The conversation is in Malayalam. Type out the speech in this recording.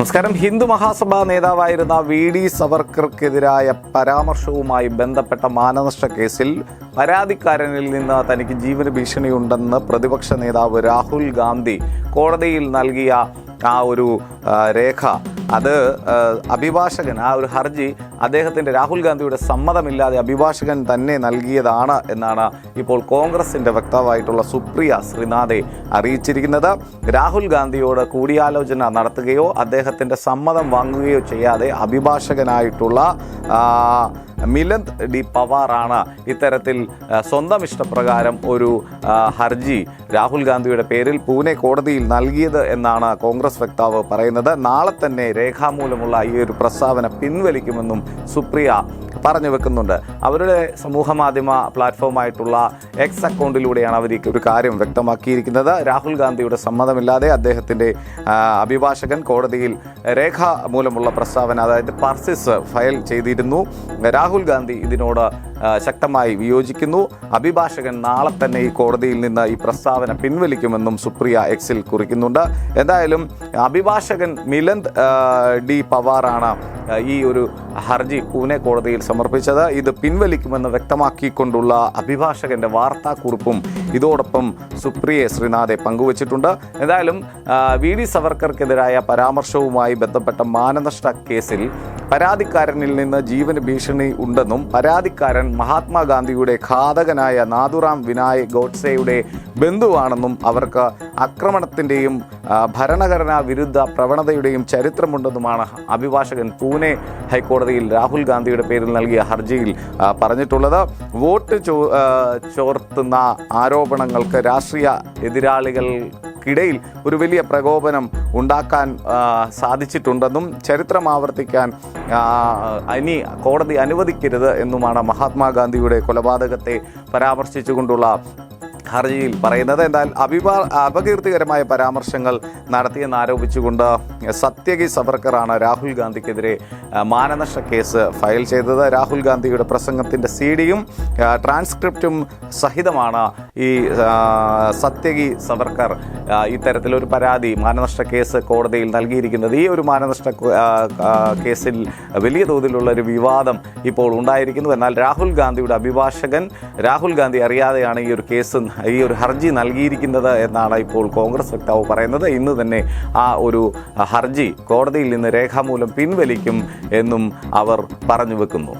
നമസ്കാരം. ഹിന്ദു മഹാസഭാ നേതാവായിരുന്ന വി ഡി സവർക്കർക്കെതിരായ പരാമർശവുമായി ബന്ധപ്പെട്ട മാനനഷ്ട കേസിൽ പരാതിക്കാരനിൽ നിന്ന് തനിക്ക് ജീവന ഭീഷണിയുണ്ടെന്ന് പ്രതിപക്ഷ നേതാവ് രാഹുൽ ഗാന്ധി കോടതിയിൽ നൽകിയ ആ ഒരു രേഖ അത് അഭിഭാഷകൻ ആ ഒരു ഹർജി അദ്ദേഹത്തിന്റെ രാഹുൽ ഗാന്ധിയുടെ സമ്മതമില്ലാതെ അഭിഭാഷകൻ തന്നെ നൽകിയതാണ് എന്നാണ് ഇപ്പോൾ കോൺഗ്രസിന്റെ വക്താവായിട്ടുള്ള സുപ്രിയ ശ്രീനാഥെ അറിയിച്ചിരിക്കുന്നത്. രാഹുൽ ഗാന്ധിയോട് കൂടിയാലോചന നടത്തുകയോ അദ്ദേഹത്തിന്റെ സമ്മതം വാങ്ങുകയോ ചെയ്യാതെ അഭിഭാഷകനായിട്ടുള്ള മിലന്ദ് ഡി പവാറാണ് ഇത്തരത്തിൽ സ്വന്തം ഇഷ്ടപ്രകാരം ഒരു ഹർജി രാഹുൽ ഗാന്ധിയുടെ പേരിൽ പൂനെ കോടതിയിൽ നൽകിയത് എന്നാണ് കോൺഗ്രസ് വക്താവ് പറയുന്നത്. നാളെ തന്നെ രേഖാമൂലമുള്ള ഈ ഒരു പ്രസ്താവന പിൻവലിക്കുമെന്നും സുപ്രിയ പറഞ്ഞു വെക്കുന്നുണ്ട്. അവരുടെ സമൂഹ മാധ്യമ പ്ലാറ്റ്ഫോമായിട്ടുള്ള എക്സ് അക്കൗണ്ടിലൂടെയാണ് അവർ ഒരു കാര്യം വ്യക്തമാക്കിയിരിക്കുന്നത്. രാഹുൽ ഗാന്ധിയുടെ സമ്മതമില്ലാതെ അദ്ദേഹത്തിന്റെ അഭിഭാഷകൻ കോടതിയിൽ രേഖ മൂലമുള്ള പ്രസ്താവന അതായത് പർസിസ് ഫയൽ ചെയ്തിരുന്നു. രാഹുൽ ഗാന്ധി ഇതിനോട് ശക്തമായി വിയോജിക്കുന്നു. അഭിഭാഷകൻ നാളെ തന്നെ ഈ കോടതിയിൽ നിന്ന് ഈ പ്രസ്താവന പിൻവലിക്കുമെന്നും സുപ്രിയ എക്സിൽ കുറിക്കുന്നുണ്ട്. എന്തായാലും അഭിഭാഷകൻ മിലന്ത് ഡി പവാറാണ് ഈ ഒരു ഹർജി പൂനെ കോടതിയിൽ സമർപ്പിച്ചത്. ഇത് പിൻവലിക്കുമെന്ന് വ്യക്തമാക്കിക്കൊണ്ടുള്ള അഭിഭാഷകന്റെ വാർത്താക്കുറിപ്പും ഇതോടൊപ്പം സുപ്രിയെ ശ്രീനാഥെ പങ്കുവച്ചിട്ടുണ്ട്. എന്തായാലും വി ഡി സവർക്കർക്കെതിരായ പരാമർശവുമായി ബന്ധപ്പെട്ട മാനനഷ്ട കേസിൽ പരാതിക്കാരനിൽ നിന്ന് ജീവന് ഭീഷണി ഉണ്ടെന്നും പരാതിക്കാരൻ മഹാത്മാഗാന്ധിയുടെ ഘാതകനായ നാഥുറാം വിനായക് ഗോഡ്സെയുടെ ബന്ധുവാണെന്നും അവർക്ക് ആക്രമണത്തിന്റെയും ഭരണഘടനാ വിരുദ്ധ പ്രവണതയുടെയും ചരിത്രമുണ്ടെന്നുമാണ് അഭിഭാഷകൻ പൂനെ ഹൈക്കോടതിയിൽ രാഹുൽ ഗാന്ധിയുടെ പേരിൽ നൽകിയ ഹർജിയിൽ പറഞ്ഞിട്ടുള്ളത്. വോട്ട് ചോ ചോർത്തുന്ന ആരോപണങ്ങൾക്ക് രാഷ്ട്രീയ എതിരാളികൾ ക്കിടയിൽ ഒരു വലിയ പ്രകോപനം ഉണ്ടാക്കാൻ സാധിച്ചിട്ടുണ്ടെന്നും ചരിത്രം ആവർത്തിക്കാൻ ഇനി കോടതി അനുവദിക്കരുത് എന്നുമാണ് മഹാത്മാഗാന്ധിയുടെ കൊലപാതകത്തെ പരാമർശിച്ചുകൊണ്ടുള്ള ഹർജിയിൽ പറയുന്നത്. എന്നാൽ അഭിപാ അപകീർത്തികരമായ പരാമർശങ്ങൾ നടത്തിയെന്ന് ആരോപിച്ചുകൊണ്ട് സത്യകി സവർക്കറാണ് രാഹുൽ ഗാന്ധിക്കെതിരെ മാനനഷ്ട കേസ് ഫയൽ ചെയ്തത്. രാഹുൽ ഗാന്ധിയുടെ പ്രസംഗത്തിന്റെ സി ഡിയും ട്രാൻസ്ക്രിപ്റ്റും സഹിതമാണ് ഈ സത്യകി സവർക്കർ ഇത്തരത്തിലൊരു പരാതി മാനനഷ്ട കേസ് കോടതിയിൽ നൽകിയിരിക്കുന്നത്. ഈ ഒരു മാനനഷ്ട കേസിൽ വലിയ തോതിലുള്ള ഒരു വിവാദം ഇപ്പോൾ ഉണ്ടായിരിക്കുന്നു. എന്നാൽ രാഹുൽ ഗാന്ധിയുടെ അഭിഭാഷകൻ രാഹുൽ ഗാന്ധി അറിയാതെയാണ് ഈ ഒരു കേസ് ഈ ഒരു ഹർജി നൽകിയിരിക്കുന്നത് എന്നാണ് ഇപ്പോൾ കോൺഗ്രസ് വക്താവ് പറയുന്നത്. ഇന്ന് തന്നെ ആ ഒരു ഹർജി കോടതിയിൽ നിന്ന് രേഖാമൂലം പിൻവലിക്കും എന്നും അവർ പറഞ്ഞു വെക്കുന്നു.